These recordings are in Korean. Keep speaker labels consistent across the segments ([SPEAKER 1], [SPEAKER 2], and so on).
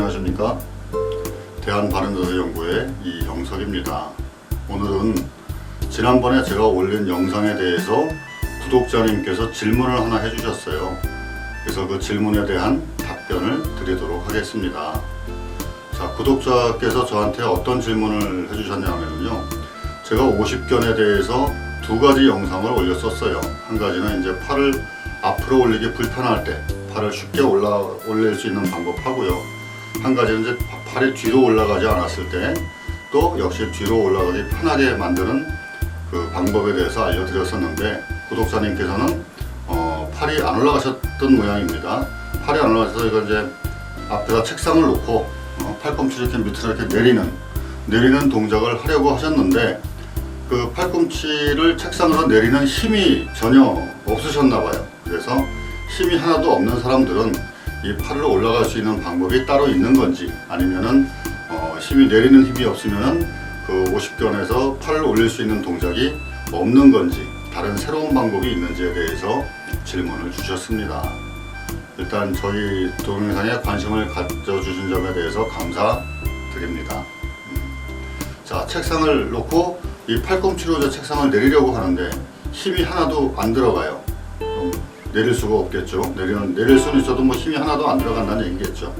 [SPEAKER 1] 안녕하십니까? 대한바른자세연구의 이영석입니다. 오늘은 지난번에 제가 올린 영상에 대해서 구독자님께서 질문을 하나 해주셨어요. 그래서 그 질문에 대한 답변을 드리도록 하겠습니다. 자 구독자께서 저한테 어떤 질문을 해주셨냐면요. 제가 50견에 대해서 두 가지 영상을 올렸었어요. 한 가지는 이제 팔을 앞으로 올리기 불편할 때 팔을 쉽게 올라 올릴 수 있는 방법 하고요. 한 가지는 이제 파- 팔이 뒤로 올라가지 않았을 때 또 역시 뒤로 올라가기 편하게 만드는 그 방법에 대해서 알려드렸었는데 구독자님께서는 어, 팔이 안 올라가셨던 모양입니다. 팔이 안 올라가서 이거 이제 앞에다 책상을 놓고 어, 팔꿈치를 이렇게 밑으로 이렇게 내리는 내리는 동작을 하려고 하셨는데 그 팔꿈치를 책상으로 내리는 힘이 전혀 없으셨나 봐요. 그래서 힘이 하나도 없는 사람들은 이 팔을 올라갈 수 있는 방법이 따로 있는 건지 아니면은 어, 힘이 내리는 힘이 없으면은 그 50견에서 팔을 올릴 수 있는 동작이 없는 건지 다른 새로운 방법이 있는지에 대해서 질문을 주셨습니다. 일단 저희 동영상에 관심을 가져주신 점에 대해서 감사드립니다. 자 책상을 놓고 이 팔꿈치로 이제 책상을 내리려고 하는데 힘이 하나도 안 들어가요. 내릴 수가 없겠죠. 내리는 내릴 수는 있어도 뭐 힘이 하나도 안 들어간다는 얘기겠죠.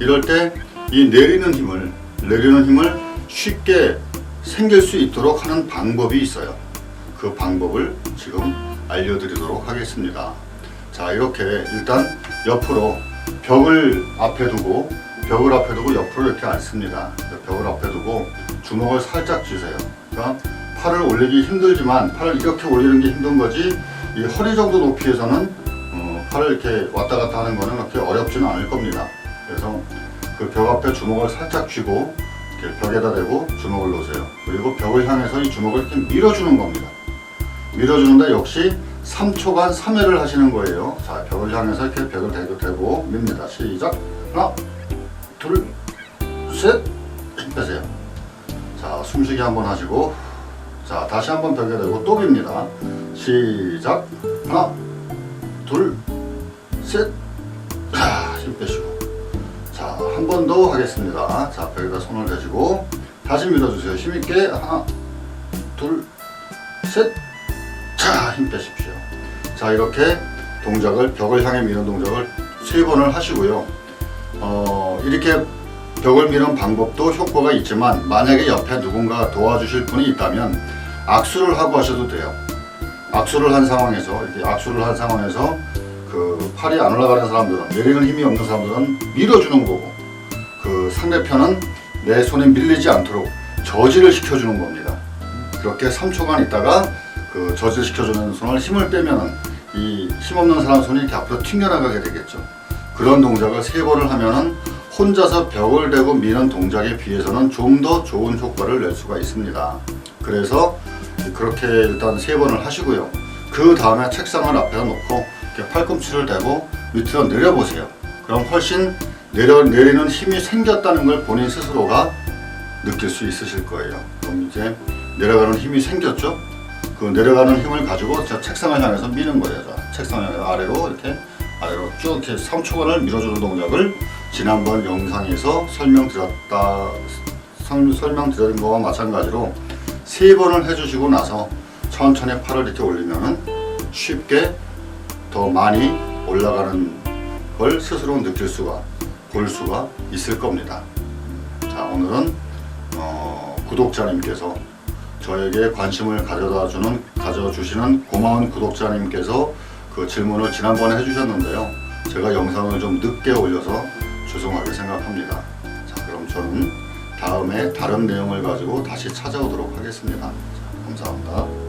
[SPEAKER 1] 이럴 때 이 내리는 힘을 내리는 힘을 쉽게 생길 수 있도록 하는 방법이 있어요. 그 방법을 지금 알려드리도록 하겠습니다. 자 이렇게 일단 옆으로 벽을 앞에 두고 벽을 앞에 두고 옆으로 이렇게 앉습니다. 벽을 앞에 두고 주먹을 살짝 쥐세요. 그러니까 팔을 올리기 힘들지만 팔을 이렇게 올리는 게 힘든 거지 이 허리 정도 높이에서는 어, 팔을 이렇게 왔다 갔다 하는 거는 그렇게 어렵지는 않을 겁니다. 그래서 그 벽 앞에 주먹을 살짝 쥐고 이렇게 벽에다 대고 주먹을 놓으세요. 그리고 벽을 향해서 이 주먹을 이렇게 밀어주는 겁니다. 밀어주는데 역시 3초간 3회를 하시는 거예요. 자, 벽을 향해서 이렇게 벽을 대고 대고 밉니다. 시작. 하나, 둘, 셋. 힘 빼세요. 자, 숨쉬기 한번 하시고 자, 다시 한번 벽에 대고 또 빕니다. 시작. 하나, 둘, 셋. 자, 힘 빼시고. 자, 한 번 더 하겠습니다. 자, 벽에다 손을 대시고 다시 밀어주세요. 힘있게 하나, 둘, 셋. 자, 힘 빼십시오. 자, 이렇게 동작을 벽을 향해 미는 동작을 세 번을 하시고요. 어, 이렇게 벽을 미는 방법도 효과가 있지만 만약에 옆에 누군가 도와주실 분이 있다면 악수를 하고 하셔도 돼요. 악수를 한 상황에서 이렇게 악수를 한 상황에서 그 팔이 안 올라가는 사람들은 내리는 힘이 없는 사람들은 밀어주는 거고 그 상대편은 내 손에 밀리지 않도록 저지를 시켜주는 겁니다. 그렇게 3초간 있다가 그 저지를 시켜주는 손을 힘을 빼면은 이 힘없는 사람 손이 이렇게 앞으로 튕겨나가게 되겠죠. 그런 동작을 세 번을 하면은 혼자서 벽을 대고 미는 동작에 비해서는 좀 더 좋은 효과를 낼 수가 있습니다. 그래서 그렇게 일단 세 번을 하시고요. 그 다음에 책상을 앞에다 놓고 팔꿈치를 대고 밑으로 내려보세요. 그럼 훨씬 내려, 내리는 힘이 생겼다는 걸 본인 스스로가 느낄 수 있으실 거예요. 그럼 이제 내려가는 힘이 생겼죠? 그 내려가는 힘을 가지고 저 책상을 향해서 미는 거예요. 향해서 아래로 이렇게 아래로 쭉 이렇게 3초간을 밀어주는 동작을 지난번 영상에서 설명드렸다 설- 설명드린 거와 마찬가지로 세 번을 해주시고 나서 천천히 팔을 이렇게 올리면은 쉽게 더 많이 올라가는 걸 스스로 느낄 수가 볼 수가 있을 겁니다. 자 오늘은 어, 구독자님께서 저에게 관심을 가져다 주는 가져주시는 고마운 구독자님께서 그 질문을 지난번에 해주셨는데요. 제가 영상을 좀 늦게 올려서 죄송하게 생각합니다. 자 그럼 저는 다음에 다른 내용을 가지고 다시 찾아오도록 하겠습니다. 자, 감사합니다.